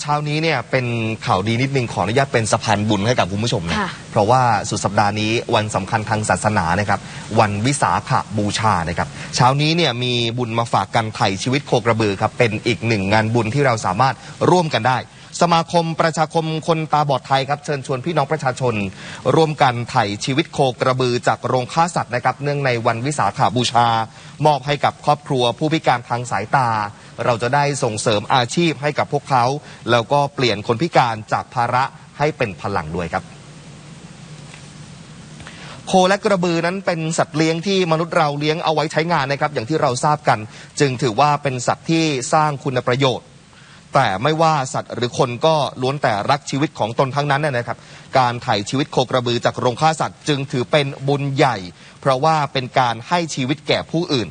เช้านี้เนี่ยเป็นข่าวดีนิดนึงขออนุญาตเป็นสะพานบุญให้กับคุณผู้ชมนะค่ะ เพราะว่าสุดสัปดาห์นี้วันสำคัญทางศาสนานะครับ วันวิสาขบูชานะครับ เช้านี้เนี่ยมีบุญมาฝากกันไถ่ชีวิตโคกระบือครับเป็นอีกหนึ่งงานบุญที่เราสามารถร่วมกันได้ สมาคมประชาคมคนตาบอดไทยครับเชิญชวนพี่น้องประชาชน ร่วมกันไถ่ชีวิตโคกระบือจากโรงฆ่าสัตว์นะครับเนื่องในวันวิสาขาบูชามอบให้กับครอบครัวผู้พิการทางสายตา เราจะได้ส่งเสริมอาชีพให้กับพวกเขา แล้วก็เปลี่ยนคนพิการจากภาระให้เป็นพลังด้วยครับโคและกระบือนั้นเป็นสัตว์เลี้ยงที่มนุษย์เราเลี้ยงเอาไว้ใช้งานนะครับอย่างที่เราทราบกัน จึงถือว่าเป็นสัตว์ที่สร้างคุณประโยชน์ แต่ไม่ว่าสัตว์หรือคนก็ล้วนแต่รักชีวิตของตนทั้งนั้นนะครับ การไถ่ชีวิตโคกระบือจากโรงฆ่าสัตว์ จึงถือเป็นบุญใหญ่ เพราะว่าเป็นการให้ชีวิตแก่ผู้อื่น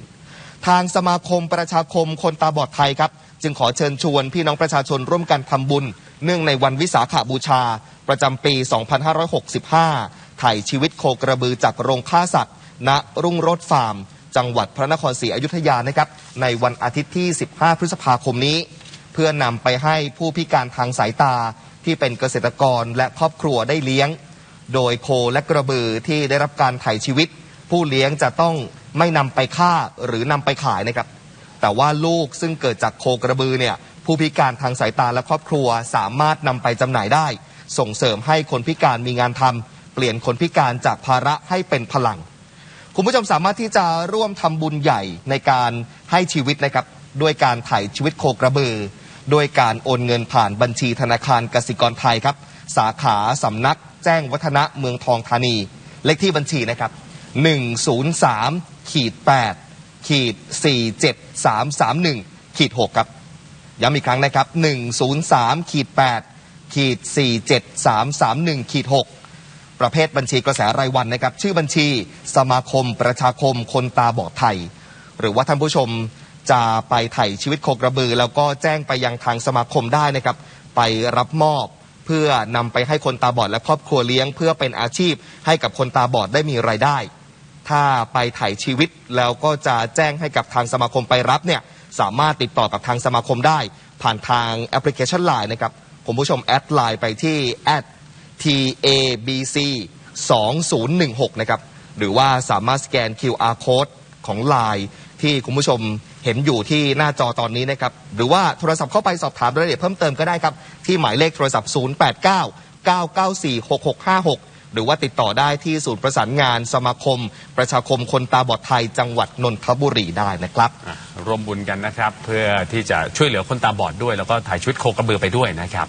ทางสมาคมประชาคมคนตาบอดไทยครับ จึงขอเชิญชวนพี่น้องประชาชนร่วมกันทำบุญ เนื่องในวันวิสาขาบูชา ประจำปี 2565ไถ่ชีวิตโคกระบือจากโรงฆ่าสัตว์ ณ รุ่งโรจน์ฟาร์ม จังหวัดพระนครศรีอยุธยานะครับ ในวันอาทิตย์ที่ 15 พฤษภาคมนี้ เพื่อนำไปให้ผู้พิการทางสายตาที่เป็นเกษตรกรและครอบครัวได้เลี้ยง โดยโคและกระบือที่ได้รับการไถ่ชีวิต ผู้เลี้ยงจะต้อง ไม่นำไปฆ่าหรือนำไปขายนะครับ แต่ว่าลูกซึ่งเกิดจากโคกระบือเนี่ยผู้พิการทางสายตาและครอบครัวสามารถนำไปจำหน่ายได้ ส่งเสริมให้คนพิการมีงานทำเปลี่ยนคนพิการจากภาระให้เป็นพลัง คุณผู้ชมสามารถที่จะร่วมทำบุญใหญ่ในการให้ชีวิตนะครับด้วยการถ่ายชีวิตโคกระบือ โดยการโอนเงินผ่านบัญชีธนาคารกสิกรไทยครับ สาขาสำนักแจ้งวัฒนะเมืองทองธานี เลขที่บัญชีนะครับ 103ขีด8ขีด47331ขีด6ครับย้ำอีกครั้งนะครับ 103ขีด8ขีด47331ขีด6ประเภทบัญชีกระแสรายวันนะครับ ชื่อบัญชีสมาคมประชาคมคนตาบอดไทย หรือว่าท่านผู้ชมจะไปไถ่ชีวิตโคกระบือ แล้วก็แจ้งไปยังทางสมาคมได้นะครับ ไปรับมอบเพื่อนำไปให้คนตาบอดและครอบครัวเลี้ยง เพื่อเป็นอาชีพให้กับคนตาบอดได้มีรายได้ ถ้าไปถ่ายชีวิตแล้วก็จะแจ้งให้กับทางสมาคมไปรับเนี่ยสามารถติดต่อกับทางสมาคมได้ ผ่านทางแอปพลิเคชัน Line นะครับคุณผู้ชมแอดไลน์ไปที่ @tabc 2016นะครับหรือว่าสามารถสแกน QR code ของ Line ที่คุณผู้ชมเห็นอยู่ที่หน้าจอตอนนี้นะครับ หรือว่าโทรศัพท์เข้าไปสอบถามรายละเอียดเพิ่มเติมก็ได้ครับ ที่หมายเลขโทรศัพท์ 089 994 6656 หรือว่าติดต่อได้ที่ศูนย์ประสานงานสมาคม ประชาคมคนตาบอดไทยจังหวัดนนทบุรีได้นะครับ อะร่วมบุญกันนะครับ เพื่อที่จะช่วยเหลือคนตาบอดด้วย แล้วก็ถ่ายชีวิตโคกระบือไปด้วยนะครับ